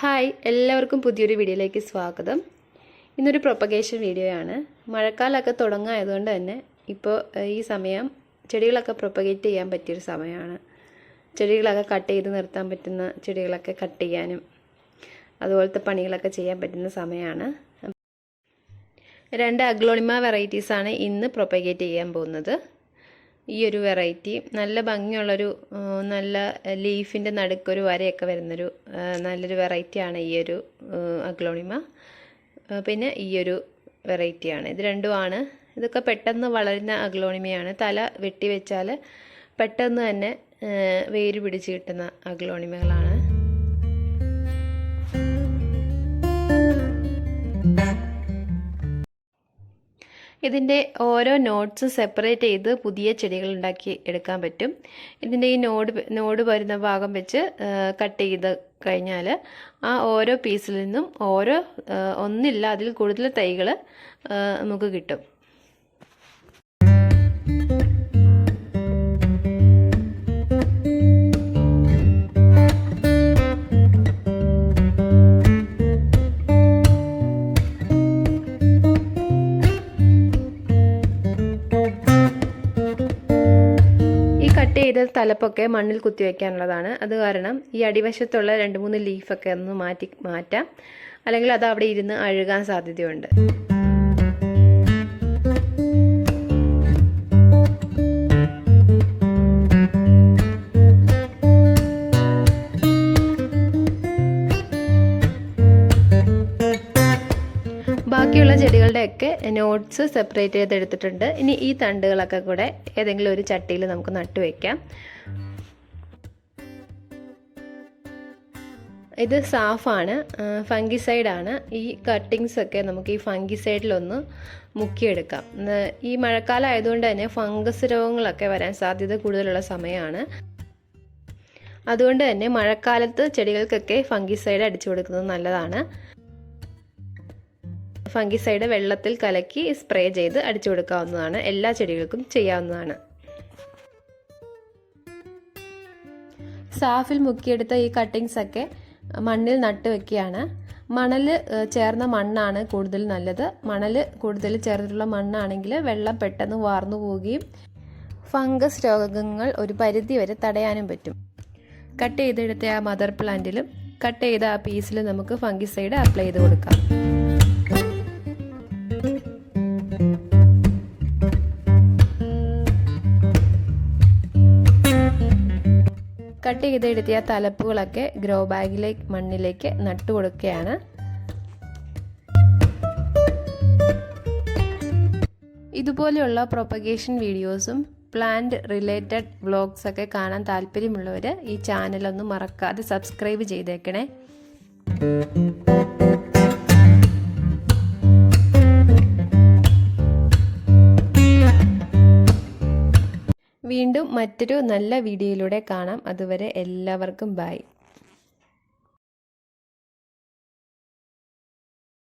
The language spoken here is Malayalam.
ഹായ് എല്ലാവർക്കും പുതിയൊരു വീഡിയോയിലേക്ക് സ്വാഗതം. ഇന്നൊരു പ്രൊപ്പഗേഷൻ വീഡിയോയാണ്. മഴക്കാലമൊക്കെ തുടങ്ങായതുകൊണ്ട് തന്നെ ഇപ്പോൾ ഈ സമയം ചെടികളൊക്കെ പ്രൊപ്പഗേറ്റ് ചെയ്യാൻ പറ്റിയൊരു സമയമാണ്. ചെടികളൊക്കെ കട്ട് ചെയ്ത് നിർത്താൻ പറ്റുന്ന ചെടികളൊക്കെ കട്ട് ചെയ്യാനും അതുപോലത്തെ പണികളൊക്കെ ചെയ്യാൻ പറ്റുന്ന സമയമാണ്. രണ്ട് അഗ്ലോണിമ വെറൈറ്റീസാണ് ഇന്ന് പ്രൊപ്പഗേറ്റ് ചെയ്യാൻ പോകുന്നത്. ഈ ഒരു വെറൈറ്റി. നല്ല ഭംഗിയുള്ളൊരു നല്ല ലീഫിന്റെ നടുക്കൊരു വരയൊക്കെ വരുന്നൊരു നല്ലൊരു വെറൈറ്റിയാണ് ഈ ഒരു അഗ്ലോണിമ. പിന്നെ ഈ ഒരു വെറൈറ്റിയാണ്. ഇത് രണ്ടുമാണ്. ഇതൊക്കെ പെട്ടെന്ന് വളരുന്ന അഗ്ലോണിമയാണ്. തല വെട്ടി വെച്ചാൽ പെട്ടെന്ന് തന്നെ വേര് പിടിച്ച് കിട്ടുന്ന അഗ്ലോണിമകളാണ്. ഇതിന്റെ ഓരോ നോട്ട്സ് സെപ്പറേറ്റ് ചെയ്ത് പുതിയ ചെടികൾ ഉണ്ടാക്കി എടുക്കാൻ പറ്റും. ഇതിന്റെ ഈ നോട് നോട് വരുന്ന ഭാഗം വെച്ച് കട്ട് ചെയ്ത് കഴിഞ്ഞാൽ ആ ഓരോ പീസിൽ നിന്നും ഓരോ ഒന്നില്ല അതിൽ കൂടുതൽ തൈകൾ നമുക്ക് കിട്ടും. ചെയ്ത തലപ്പൊക്കെ മണ്ണിൽ കുത്തിവെക്കാനുള്ളതാണ് അത് കാരണം ഈ അടിവശത്തുള്ള രണ്ട് മൂന്ന് ലീഫൊക്കെ ഒന്ന് മാറ്റി മാറ്റാം. അല്ലെങ്കിൽ അത് അവിടെ ഇരുന്ന് അഴുകാൻ സാധ്യതയുണ്ട്. ബാക്കിയുള്ള ചെടികളുടെയൊക്കെ നോട്ട്സ് സെപ്പറേറ്റ് ചെയ്തെടുത്തിട്ടുണ്ട്. ഇനി ഈ തണ്ടുകളൊക്കെ കൂടെ ഏതെങ്കിലും ഒരു ചട്ടിയിൽ നമുക്ക് നട്ടുവെക്കാം ഇത് സാഫാണ് ഫംഗിസൈഡാണ്. ഈ കട്ടിങ്സ് ഒക്കെ നമുക്ക് ഈ ഫംഗിസൈഡിലൊന്ന് മുക്കിയെടുക്കാം. ഈ മഴക്കാലം ആയതുകൊണ്ട് തന്നെ ഫംഗസ് രോഗങ്ങളൊക്കെ വരാൻ സാധ്യത കൂടുതലുള്ള സമയമാണ്. അതുകൊണ്ട് തന്നെ മഴക്കാലത്ത് ചെടികൾക്കൊക്കെ ഫംഗിസൈഡ് അടിച്ചു കൊടുക്കുന്നത് നല്ലതാണ്. ഫംഗിസൈഡ് വെള്ളത്തിൽ കലക്കി സ്പ്രേ ചെയ്ത് അടിച്ചു കൊടുക്കാവുന്നതാണ്. എല്ലാ ചെടികൾക്കും ചെയ്യാവുന്നതാണ്. സാഫിൽ മുക്കിയെടുത്ത ഈ കട്ടിങ്സ് ഒക്കെ മണ്ണിൽ നട്ടു വെക്കുകയാണ്. മണൽ ചേർന്ന മണ്ണാണ് കൂടുതൽ നല്ലത്. മണൽ കൂടുതൽ ചേർന്നിട്ടുള്ള മണ്ണാണെങ്കിൽ വെള്ളം പെട്ടെന്ന് വാർന്നു പോവുകയും ഫംഗസ് രോഗങ്ങൾ ഒരു പരിധി വരെ തടയാനും പറ്റും. കട്ട് ചെയ്തെടുത്ത ആ മദർ പ്ലാന്റിലും കട്ട് ചെയ്ത ആ പീസിലും നമുക്ക് ഫംഗിസൈഡ് അപ്ലൈ ചെയ്ത് കൊടുക്കാം. കട്ട് ചെയ്തെടുത്തിയ തലപ്പുകളൊക്കെ ഗ്രോ ബാഗിലേക്ക് മണ്ണിലേക്ക് നട്ടു കൊടുക്കുകയാണ് ഇതുപോലെയുള്ള പ്രൊപ്പഗേഷൻ വീഡിയോസും പ്ലാന്റ് റിലേറ്റഡ് വ്ളോഗ്സ് ഒക്കെ കാണാൻ താല്പര്യമുള്ളവർ ഈ ചാനലൊന്നും മറക്കാതെ സബ്സ്ക്രൈബ് ചെയ്തേക്കണേ. വീണ്ടും മറ്റൊരു നല്ല വീഡിയോയിലൂടെ കാണാം. അതുവരെ എല്ലാവർക്കും ബൈ.